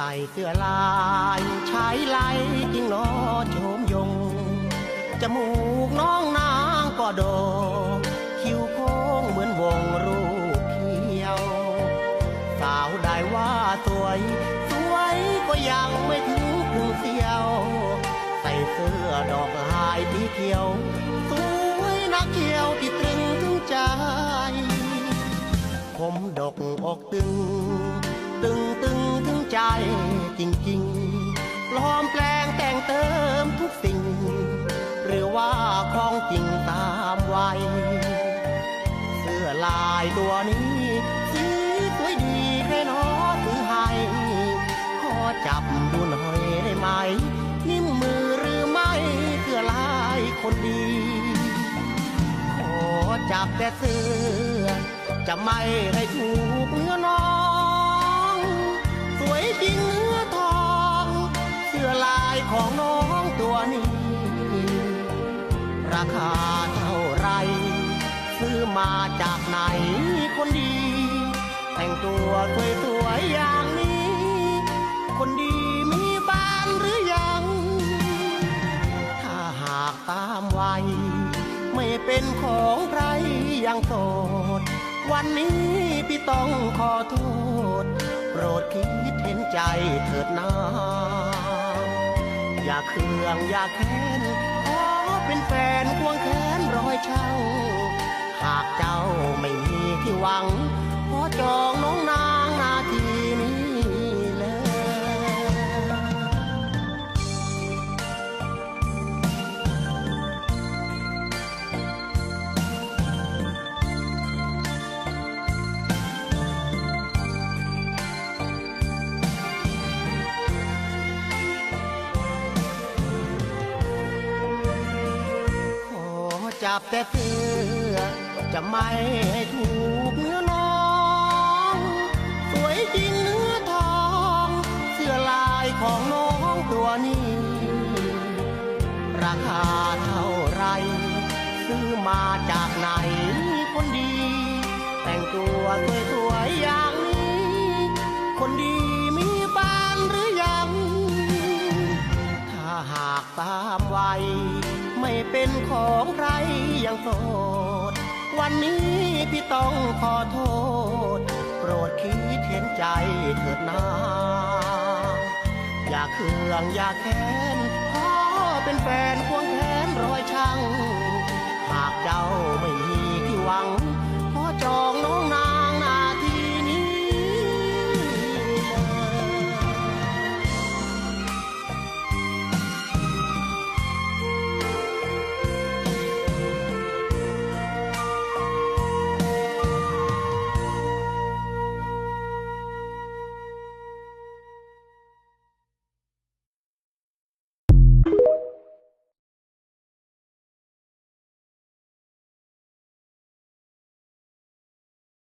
ใส่เสื้อลายใชายไหลจริงนอโฉมยง จมูกน้องนางก็โด คิ้วโค้งเหมือนวงรูปเขียว สาวได้ว่าสวย สวยก็ยังไม่ถึงครึ่งเสียว ใส่เสื้อดอกลายสีเขียว สวยนักเขียวที่ตรึงถึงใจ ผมดกอกตึง ตึงตึงถึงใจจริงๆปลอมแปลงแต่งเติมทุกสิ่ง หรือว่าของจริงตามวัยเสื้อลายตัวนี้สีสวยดีแค่นอถือให้ขอจับดูหน่อยได้ไหม นิ่มมือหรือไม่เสื้อลายคนดีขอจับแต่เสื้อจะไม่ให้ถูกเนื้อน้อง วยจริงเนื้อทองเสื้อลายของน้องตัวนี้ ราคาเท่าไร ซื้อมาจากไหนคนดี แต่งตัวสวยๆอย่างนี้ คนดีมีบ้านหรือยัง ถ้าหากตามวัยไม่เป็นของใครยังโสดวันนี้พี่ต้องขอโทษ รดคิดเห็นใจเถิดนาอย่าเคืองอย่าแค้นขอเป็นแฟนควงแขนร้อยเช่า หากเจ้าไม่มีที่หวัง จับแต่เสือจะไม่ให้ถูกเนื้อน้อง สวยจริงเนื้อทอง เสื้อลายของน้องตัวนี้ ราคาเท่าไร ซื้อมาจากไหนคนดี แต่งตัวสวยๆอย่า เป็นของใครยังโสด วันนี้พี่ต้องขอโทษ โปรดคิดเห็นใจเถิดนา อย่าเคืองอย่าแค้นพ่อเป็นแฟนควงแทน